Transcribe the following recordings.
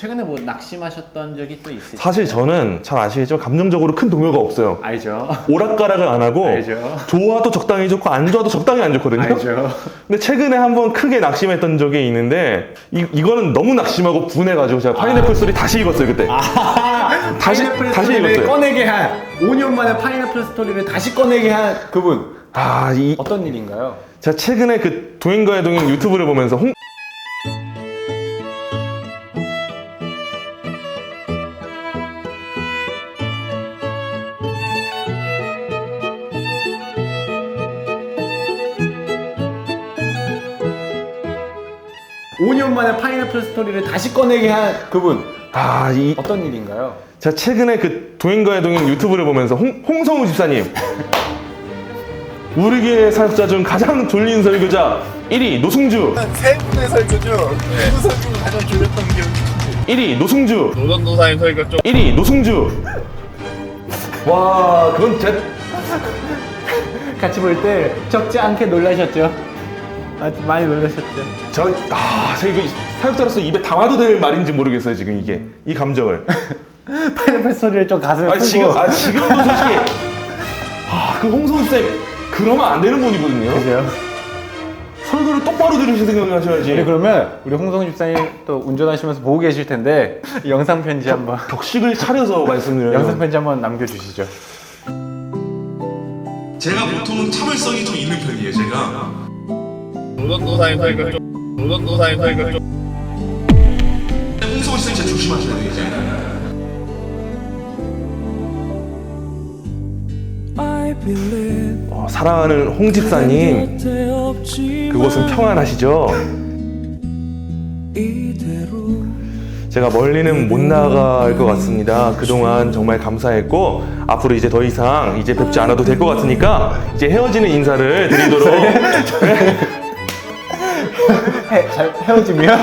최근에 뭐 낙심하셨던 적이 또 있으세요? 사실 저는 잘 아시겠지만 감정적으로 큰 동요가 없어요. 알죠. 오락가락을 안 하고 알죠. 좋아도 적당히 좋고 안 좋아도 적당히 안 좋거든요. 알죠. 근데 최근에 한번 크게 낙심했던 적이 있는데 이, 이거는 너무 낙심하고 분해가지고 제가 파인애플 소리 다시 읽었어요 그때. 다시- 파인애플 다시 스토리를 읽었어요. 꺼내게 한 5년 만에 파인애플 스토리를 다시 꺼내게 한 그분 아, 이, 어떤 일인가요? 제가 최근에 그 동행과의 동행 유튜브를 보면서 홍, 오년 만에 파인애플 스토리를 다시 꺼내게 한 그분. 아, 이, 어떤 일인가요? 제가 최근에 그 동행과의 동행 유튜브를 보면서 홍, 홍성우 집사님. 우리 교회 사역자 중 가장 졸린 설교자 1위 노승주. 세 분의 설교죠. 그 설교가 가장 졸렸던 기억이 1위 노승주. 노전도사님 설교 좀 1위 노승주. 와 그건 제 같이 볼 때 적지 않게 놀라셨죠? 아, 많이 놀라셨죠? 저, 아, 저 이거 사역자로서 입에 담아도 될 말인지 모르겠어요, 지금 이게. 이 감정을. 파인애플 스토리를 좀 가슴에 아, 품고 지금, 아, 지금도 솔직히. 아, 그 홍성우 쌤, 그러면 안 되는 분이거든요. 그죠? 설교를 똑바로 들으실 생각을 하셔야지. 우리 그러면 우리 홍성 집사님 또 운전하시면서 보고 계실 텐데 이 영상 편지 한번 격식을 차려서 말씀드려요. 영상 편지 한번 남겨주시죠. 제가 보통은 참을성이 좀 있는 편이에요, 제가. 노전도사님 설교 좀 노전도사님 설교 좀 홍성호 씨 진짜 조심하셔야 돼요, 이제. 어, 사랑하는 홍 집사님, 그곳은 평안하시죠? 제가 멀리는 못 나갈 것 같습니다. 그동안 정말 감사했고, 앞으로 이제 더 이상 이제 뵙지 않아도 될 것 같으니까, 이제 헤어지는 인사를 드리도록. 헤, 잘 헤어지면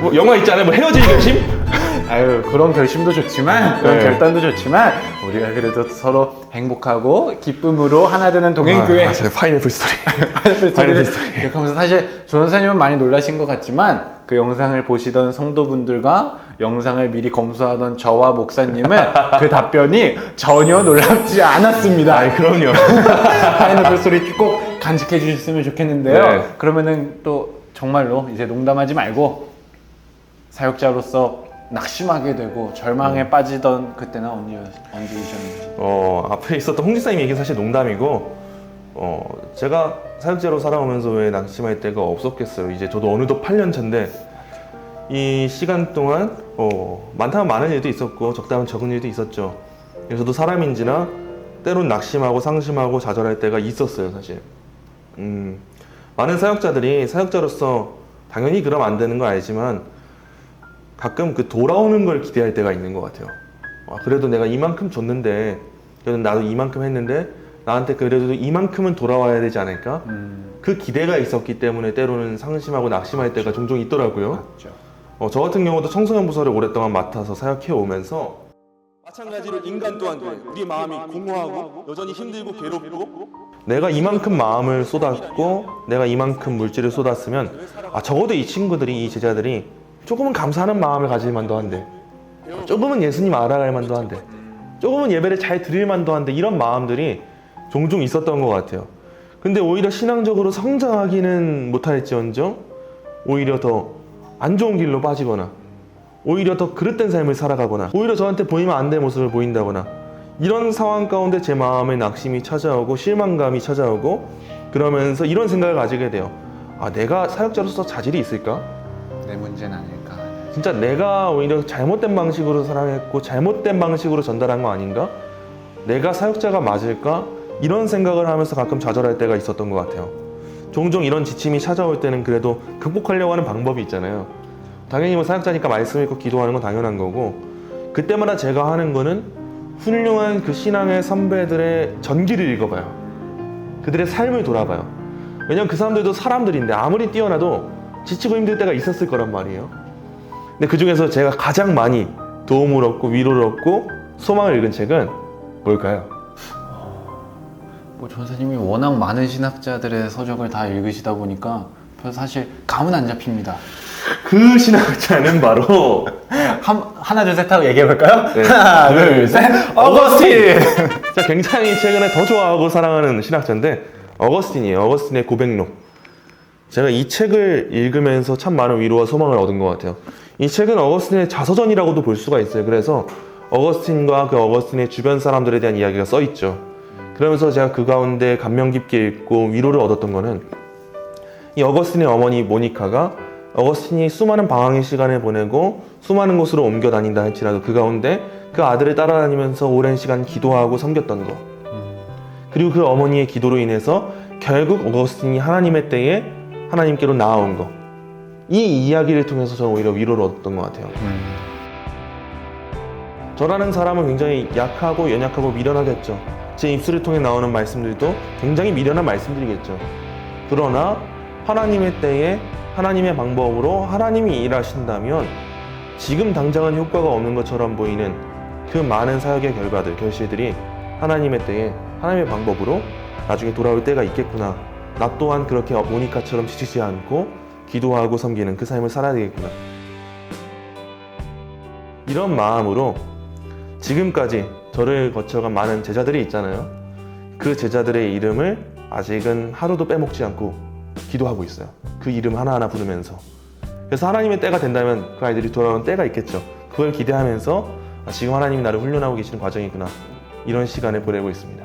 뭐 영화 있잖아요. 뭐 헤어질 결심? 아유 그런 결심도 좋지만 그런 네. 결단도 좋지만 우리가 그래도 서로 행복하고 기쁨으로 하나 되는 동행교회 아, 제 파인애플 스토리. 파인애플 파인애플 스토리를 이렇게 하면서 사실 조선사님은 많이 놀라신 것 같지만 그 영상을 보시던 성도분들과 영상을 미리 검수하던 저와 목사님은 그 답변이 전혀 놀랍지 않았습니다. 아, 그럼요. 파인애플 스토리 꼭 간직해 주셨으면 좋겠는데요. 네. 그러면은 또 정말로 이제 농담하지 말고 사역자로서 낙심하게 되고 절망에 음. 빠지던 그때는 언제 언제이셨는지. 어, 앞에 있었던 홍 지사님 얘기 사실 농담이고, 어, 제가 사역자로 살아오면서 왜 낙심할 때가 없었겠어요. 이제 저도 어느덧 8년 차인데, 이 시간 동안, 어, 많다면 많은 일도 있었고, 적다면 적은 일도 있었죠. 그래서 저도 사람인지나, 때론 낙심하고 상심하고 좌절할 때가 있었어요, 사실. 음, 많은 사역자들이 사역자로서 당연히 그러면 안 되는 거 알지만, 가끔 그 돌아오는 걸 기대할 때가 있는 것 같아요. 아, 그래도 내가 이만큼 줬는데, 그래도 나도 이만큼 했는데, 나한테 그래도 이만큼은 돌아와야 되지 않을까? 음, 그 기대가 있었기 때문에 때로는 상심하고 낙심할 때가 종종 있더라고요. 어, 저 같은 경우도 청소년 부서를 오랫동안 맡아서 사역해 오면서 마찬가지로 인간 또한 그래. 우리 마음이 공허하고 여전히 힘들고 괴롭고 내가 이만큼 마음을 쏟았고 내가 이만큼 물질을 쏟았으면 아 적어도 이 친구들이 이 제자들이 조금은 감사하는 마음을 가질 만도 한데 조금은 예수님 알아갈 만도 한데 조금은 예배를 잘 드릴 만도 한데 이런 마음들이 종종 있었던 것 같아요. 근데 오히려 신앙적으로 성장하기는 못할지언정 오히려 더 안 좋은 길로 빠지거나 오히려 더 그릇된 삶을 살아가거나 오히려 저한테 보이면 안 될 모습을 보인다거나 이런 상황 가운데 제 마음에 낙심이 찾아오고 실망감이 찾아오고 그러면서 이런 생각을 가지게 돼요. 아 내가 사역자로서 자질이 있을까? 내 문제는 아닐까. 진짜 내가 오히려 잘못된 방식으로 사랑했고 잘못된 방식으로 전달한 거 아닌가? 내가 사역자가 맞을까? 이런 생각을 하면서 가끔 좌절할 때가 있었던 것 같아요. 종종 이런 지침이 찾아올 때는 그래도 극복하려고 하는 방법이 있잖아요. 당연히 뭐 사역자니까 말씀 읽고 기도하는 건 당연한 거고 그때마다 제가 하는 거는 훌륭한 그 신앙의 선배들의 전기를 읽어봐요. 그들의 삶을 돌아봐요. 왜냐면 그 사람들도 사람들인데 아무리 뛰어나도 지치고 힘들 때가 있었을 거란 말이에요. 근데 그 중에서 제가 가장 많이 도움을 얻고 위로를 얻고 소망을 읽은 책은 뭘까요? 뭐 전사님이 워낙 많은 신학자들의 서적을 다 읽으시다 보니까 별 사실 감은 안 잡힙니다. 그 신학자는 바로 한, 하나 둘 셋 하고 얘기해 볼까요? 네. 하나 둘 셋 어거스틴. 자, 굉장히 최근에 더 좋아하고 사랑하는 신학자인데 어거스틴이에요. 어거스틴의 고백록. 제가 이 책을 읽으면서 참 많은 위로와 소망을 얻은 것 같아요. 이 책은 어거스틴의 자서전이라고도 볼 수가 있어요. 그래서 어거스틴과 그 어거스틴의 주변 사람들에 대한 이야기가 써 있죠. 그러면서 제가 그 가운데 감명 깊게 읽고 위로를 얻었던 거는 이 어거스틴의 어머니 모니카가 어거스틴이 수많은 방황의 시간을 보내고 수많은 곳으로 옮겨 다닌다 할지라도 그 가운데 그 아들을 따라다니면서 오랜 시간 기도하고 섬겼던 것. 그리고 그 어머니의 기도로 인해서 결국 어거스틴이 하나님의 때에 하나님께로 나아온 것. 이 이야기를 통해서 저는 오히려 위로를 얻었던 것 같아요. 저라는 사람은 굉장히 약하고 연약하고 미련하겠죠. 제 입술을 통해 나오는 말씀들도 굉장히 미련한 말씀들이겠죠. 그러나 하나님의 때에 하나님의 방법으로 하나님이 일하신다면 지금 당장은 효과가 없는 것처럼 보이는 그 많은 사역의 결과들, 결실들이 하나님의 때에 하나님의 방법으로 나중에 돌아올 때가 있겠구나. 나 또한 그렇게 모니카처럼 지치지 않고 기도하고 섬기는 그 삶을 살아야 되겠구나. 이런 마음으로 지금까지 저를 거쳐간 많은 제자들이 있잖아요. 그 제자들의 이름을 아직은 하루도 빼먹지 않고 기도하고 있어요. 그 이름 하나하나 부르면서. 그래서 하나님의 때가 된다면 그 아이들이 돌아오는 때가 있겠죠. 그걸 기대하면서 아, 지금 하나님이 나를 훈련하고 계시는 과정이구나. 이런 시간을 보내고 있습니다.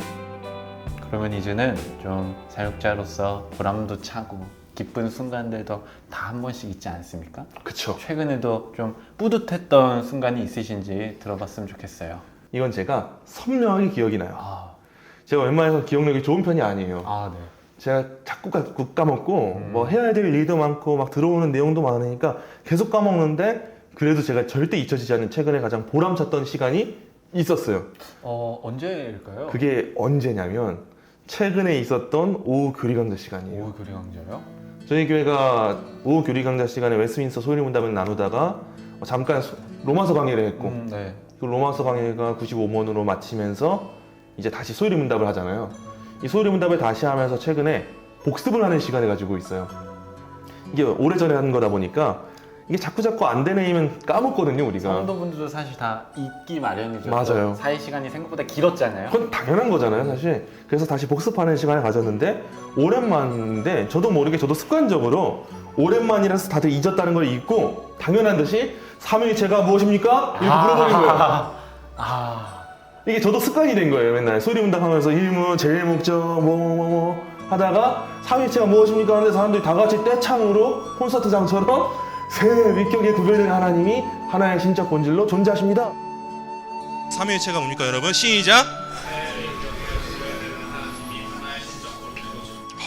그러면 이제는 좀 사역자로서 보람도 차고 기쁜 순간들도 다 한 번씩 있지 않습니까? 그쵸. 최근에도 좀 뿌듯했던 순간이 있으신지 들어봤으면 좋겠어요. 이건 제가 선명하게 기억이 나요. 아, 제가 웬만해서 기억력이 좋은 편이 아니에요. 아 네. 제가 자꾸 까- 까먹고 뭐 해야 될 일도 많고 막 들어오는 내용도 많으니까 계속 까먹는데 그래도 제가 절대 잊혀지지 않는 최근에 가장 보람찼던 시간이 있었어요. 어 언제일까요? 그게 언제냐면 최근에 있었던 오후 교리 강좌 시간이에요. 오 그리 강좌요? 저희 교회가 오후 교리 강좌 시간에 웨스민스터 소리 문답을 나누다가 잠깐 소- 로마서 강의를 했고 음, 네. 그 로마서 강의가 95원으로 마치면서 이제 다시 소리 문답을 하잖아요. 이 소리 문답을 다시 하면서 최근에 복습을 하는 시간을 가지고 있어요. 이게 오래전에 하는 거다 보니까 이게 자꾸 자꾸 안 되는 이면 까먹거든요 우리가. 성도분들도 사실 다 잊기 마련이죠. 맞아요. 또 사회 시간이 생각보다 길었잖아요. 그건 당연한 거잖아요 사실. 그래서 다시 복습하는 시간을 가졌는데 오랜만인데 저도 모르게 저도 습관적으로 오랜만이라서 다들 잊었다는 걸 잊고 당연한 듯이 삼위일체가 무엇입니까? 이렇게 물어보는 거예요. 아, 이게 저도 습관이 된 거예요. 맨날 소리 문답하면서 일문, 제일 목적, 뭐뭐뭐 뭐 하다가 삼위체가 무엇입니까 하는데 사람들이 다 같이 떼창으로 콘서트장처럼 새 위격에 구별된 하나님이 하나의 신적 본질로 존재하십니다. 삼위일체가 뭡니까 여러분? 시작.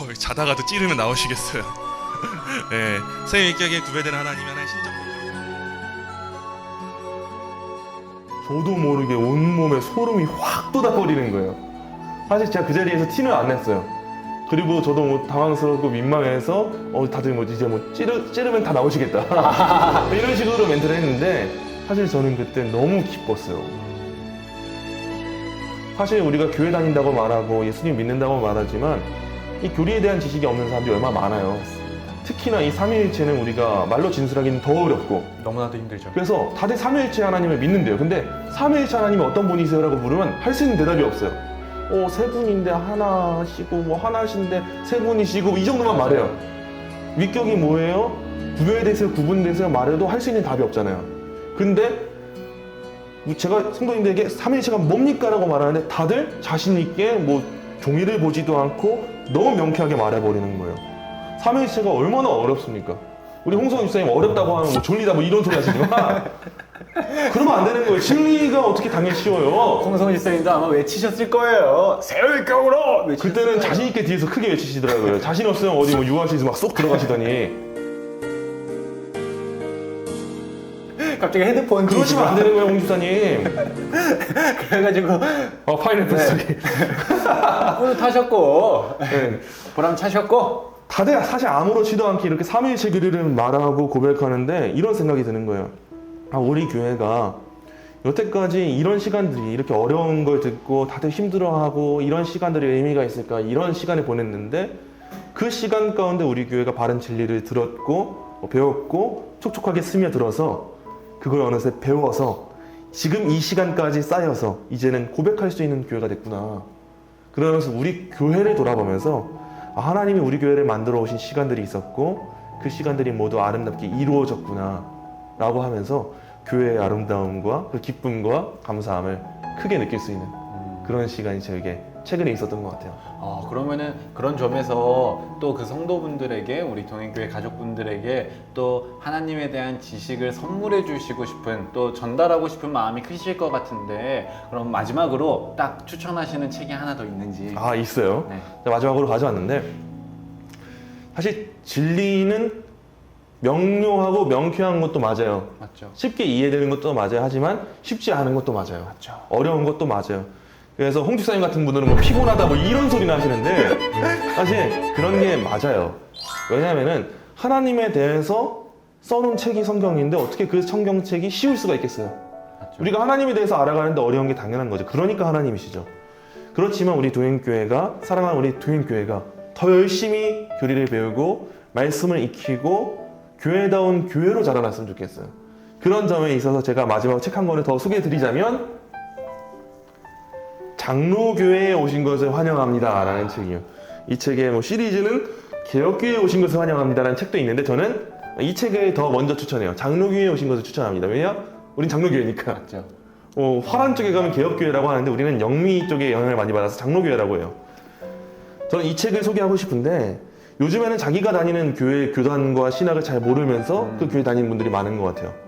어, 자다가도 찌르면 나오시겠어요. 네, 세 위격에 구별된 하나님이 하나의 신적 저도 모르게 온몸에 소름이 확 돋아버리는 거예요. 사실 제가 그 자리에서 티는 안 냈어요. 그리고 저도 뭐 당황스럽고 민망해서 어 다들 뭐 이제 뭐 찌르, 찌르면 다 나오시겠다 이런 식으로 멘트를 했는데 사실 저는 그때 너무 기뻤어요. 사실 우리가 교회 다닌다고 말하고 예수님 믿는다고 말하지만 이 교리에 대한 지식이 없는 사람들이 얼마나 많아요. 특히나 이 삼위일체는 우리가 말로 진술하기는 더 어렵고 너무나도 힘들죠. 그래서 다들 삼위일체 하나님을 믿는데요. 근데 삼위일체 하나님이 어떤 분이세요라고 물으면 할 수 있는 대답이 없어요. 어, 세 분인데 하나시고 뭐 하나신데 세 분이시고 이 정도만 말해요. 위격이 뭐예요? 구별되세요, 구분되세요 말해도 할 수 있는 답이 없잖아요. 근데 제가 성도님들에게 삼위일체가 뭡니까라고 말하는데 다들 자신 있게 뭐 종이를 보지도 않고 너무 명쾌하게 말해버리는 거예요. 삼위일체가 얼마나 어렵습니까? 우리 홍성희 집사님 어렵다고 하면 뭐 졸리다 뭐 이런 소리 하시지만 그러면 안 되는 거예요. 진리가 어떻게 당연히 쉬워요. 홍성훈 집사님도 아마 외치셨을 거예요. 세월경으로 그때는 자신 있게 뒤에서 크게 외치시더라고요. 자신 없으면 어디 뭐 유아실에서 막 쏙 들어가시더니 갑자기 헤드폰 그러시면 안 되는 거예요, 홍 집사님. 그래가지고 어 파인애플 소리. 뿌듯하셨고 네. 보람 차셨고 다들 사실 아무렇지도 않게 이렇게 삼위일체 교리를 말하고 고백하는데 이런 생각이 드는 거예요. 아, 우리 교회가 여태까지 이런 시간들이 이렇게 어려운 걸 듣고 다들 힘들어하고 이런 시간들이 의미가 있을까 이런 시간을 보냈는데 그 시간 가운데 우리 교회가 바른 진리를 들었고 어, 배웠고 촉촉하게 스며들어서 그걸 어느새 배워서 지금 이 시간까지 쌓여서 이제는 고백할 수 있는 교회가 됐구나. 그러면서 우리 교회를 돌아보면서 아, 하나님이 우리 교회를 만들어 오신 시간들이 있었고 그 시간들이 모두 아름답게 이루어졌구나 라고 하면서 교회의 아름다움과 그 기쁨과 감사함을 크게 느낄 수 있는 그런 시간이 저에게 최근에 있었던 것 같아요. 어, 그러면은 그런 점에서 또 그 성도분들에게 우리 동행교회 가족분들에게 또 하나님에 대한 지식을 선물해 주시고 싶은 또 전달하고 싶은 마음이 크실 것 같은데 그럼 마지막으로 딱 추천하시는 책이 하나 더 있는지 아 있어요. 네. 마지막으로 가져왔는데 사실 진리는 명료하고 명쾌한 것도 맞아요. 맞죠? 쉽게 이해되는 것도 맞아요. 하지만 쉽지 않은 것도 맞아요. 맞죠. 어려운 것도 맞아요. 그래서 홍 집사님 같은 분들은 뭐 피곤하다 뭐 이런 소리나 하시는데 사실 그런 게 맞아요. 왜냐하면은 하나님에 대해서 써놓은 책이 성경인데 어떻게 그 성경책이 쉬울 수가 있겠어요? 우리가 하나님에 대해서 알아가는데 어려운 게 당연한 거죠. 그러니까 하나님이시죠. 그렇지만 우리 도인교회가 사랑하는 우리 도인교회가 더 열심히 교리를 배우고 말씀을 익히고 교회다운 교회로 자라났으면 좋겠어요. 그런 점에 있어서 제가 마지막 책한 권을 더 소개해 드리자면 장로교회에 오신 것을 환영합니다 라는 책이에요. 이 책의 뭐 시리즈는 개혁교회에 오신 것을 환영합니다 라는 책도 있는데 저는 이 책을 더 먼저 추천해요. 장로교회에 오신 것을 추천합니다. 왜냐? 우린 장로교회니까. 맞죠. 어, 화란 쪽에 가면 개혁교회라고 하는데 우리는 영미 쪽에 영향을 많이 받아서 장로교회라고 해요. 저는 이 책을 소개하고 싶은데 요즘에는 자기가 다니는 교회 교단과 신학을 잘 모르면서 그 교회 다니는 분들이 많은 것 같아요.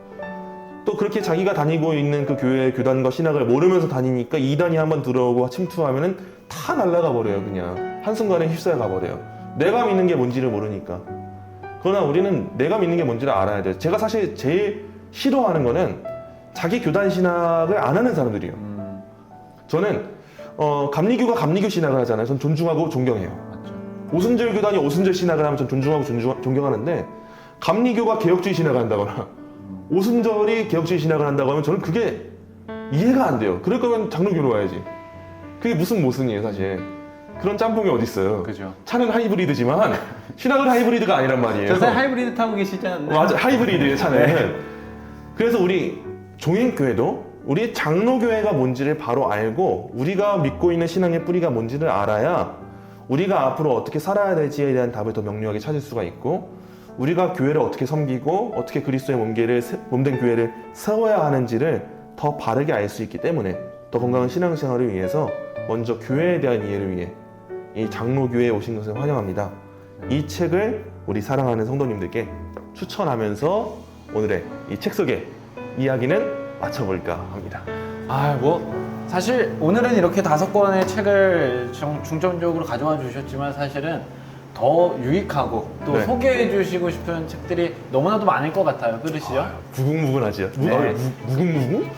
또 그렇게 자기가 다니고 있는 그 교회 교단과 신학을 모르면서 다니니까 이단이 한번 들어오고 침투하면은 다 날아가 버려요 그냥. 한순간에 휩싸여 가버려요. 내가 믿는 게 뭔지를 모르니까. 그러나 우리는 내가 믿는 게 뭔지를 알아야 돼요. 제가 사실 제일 싫어하는 거는 자기 교단 신학을 안 하는 사람들이에요. 음, 저는 어, 감리교가 감리교 신학을 하잖아요. 전 존중하고 존경해요. 맞죠. 오순절 교단이 오순절 신학을 하면 전 존중하고 존중, 존경하는데 감리교가 개혁주의 신학을 한다거나 오순절이 개혁주의 신학을 한다고 하면 저는 그게 이해가 안 돼요. 그럴 거면 장로교로 와야지. 그게 무슨 모순이에요, 사실. 그런 짬뽕이 어디 있어요. 그죠. 차는 하이브리드지만 신학은 하이브리드가 아니란 말이에요. 저 사실 하이브리드 타고 계시지 않나요? 맞아, 하이브리드예요, 차는. 그래서 우리 종행교회도 우리 장로교회가 뭔지를 바로 알고 우리가 믿고 있는 신앙의 뿌리가 뭔지를 알아야 우리가 앞으로 어떻게 살아야 될지에 대한 답을 더 명료하게 찾을 수가 있고 우리가 교회를 어떻게 섬기고 어떻게 그리스도의 몸계를 세- 몸된 교회를 세워야 하는지를 더 바르게 알 수 있기 때문에 더 건강한 신앙생활을 위해서 먼저 교회에 대한 이해를 위해 이 장로교회에 오신 것을 환영합니다. 이 책을 우리 사랑하는 성도님들께 추천하면서 오늘의 이 책 속의 이야기는 마쳐볼까 합니다. 아, 뭐 사실 오늘은 이렇게 다섯 권의 책을 중- 중점적으로 가져와 주셨지만 사실은 더 유익하고 또 네. 소개해 주시고 싶은 책들이 너무나도 많을 것 같아요. 그러시죠? 무궁무근하죠. 무, 네. 어, 무, 무궁무궁?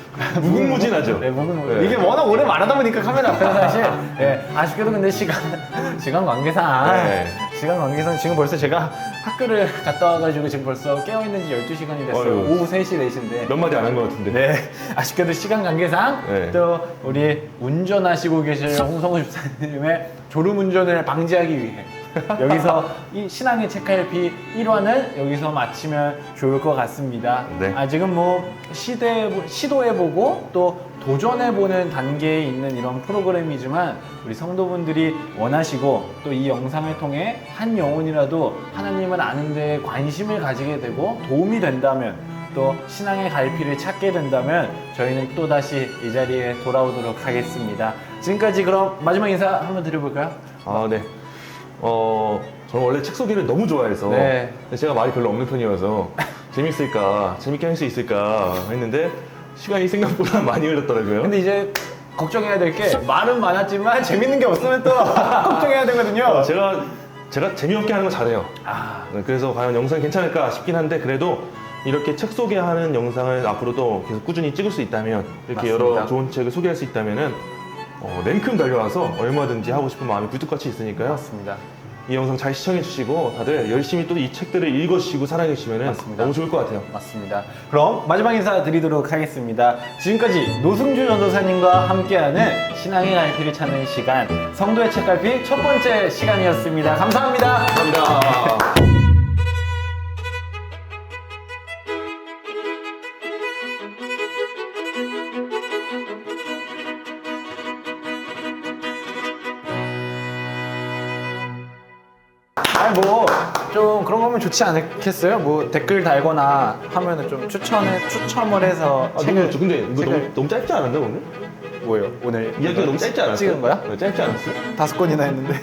무궁무진하죠. 네, 무궁무. 네. 이게 워낙 오래 말하다 보니까 카메라 앞에서 사실 네, 아쉽게도 근데 시간 시간 관계상 네. 시간 관계상 지금 벌써 제가 학교를 갔다 와가지고 지금 벌써 깨어 있는 지 12시간이 됐어요. 어휴. 오후 3시 4시인데 몇 마디 안 한 것 같은데. 네, 아쉽게도 시간 관계상 네. 또 우리 운전하시고 계실 홍성우 집사님의 졸음 운전을 방지하기 위해 여기서 이 신앙의 책갈피 1화는 여기서 마치면 좋을 것 같습니다. 네. 아직은 뭐 시도해, 시도해보고 또 도전해보는 단계에 있는 이런 프로그램이지만 우리 성도분들이 원하시고 또 이 영상을 통해 한 영혼이라도 하나님을 아는 데 관심을 가지게 되고 도움이 된다면 또 신앙의 갈피를 찾게 된다면 저희는 또다시 이 자리에 돌아오도록 하겠습니다. 지금까지 그럼 마지막 인사 한번 드려볼까요? 아, 네. 어, 저는 원래 책 소개를 너무 좋아해서 네. 근데 제가 말이 별로 없는 편이어서 재밌을까, 재밌게 할 수 있을까 했는데 시간이 생각보다 많이 흘렀더라고요. 근데 이제 걱정해야 될 게 말은 많았지만 재밌는 게 없으면 또 걱정해야 되거든요. 어, 제가 제가 재미없게 하는 거 잘해요. 아, 네, 그래서 과연 영상 이 괜찮을까 싶긴 한데 그래도 이렇게 책 소개하는 영상을 앞으로도 계속 꾸준히 찍을 수 있다면 이렇게 맞습니다. 여러 좋은 책을 소개할 수 있다면은 어, 냉큼 달려와서 얼마든지 하고 싶은 마음이 굴뚝같이 있으니까요. 맞습니다. 이 영상 잘 시청해 주시고 다들 열심히 또 이 책들을 읽어주시고 사랑해 주시면 맞습니다. 너무 좋을 것 같아요. 맞습니다. 그럼 마지막 인사 드리도록 하겠습니다. 지금까지 노승주 전도사님과 함께하는 신앙의 갈피를 찾는 시간 성도의 책갈피 첫 번째 시간이었습니다. 감사합니다. 감사합니다. 거면 좋지 않겠어요? 뭐 댓글 달거나 하면은 좀 추천을 추첨을 해서 아, 책을 너무, 근데 이거 너무, 책을- 너무 짧지 않았나 오늘? 뭐요? 오늘 이야기가 너무 짧지 않았어? 찍은 거야? 짧지 않았어? 다섯 건이나 했는데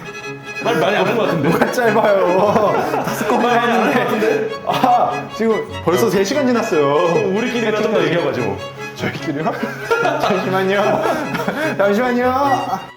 말 많이 안한 것 같은데? 뭐가 짧아요? 다섯 건만 했는데 아 지금 벌써 3 시간 지났어요 우리끼리만 좀더 얘기해가지고 저희끼리요? 잠시만요 잠시만요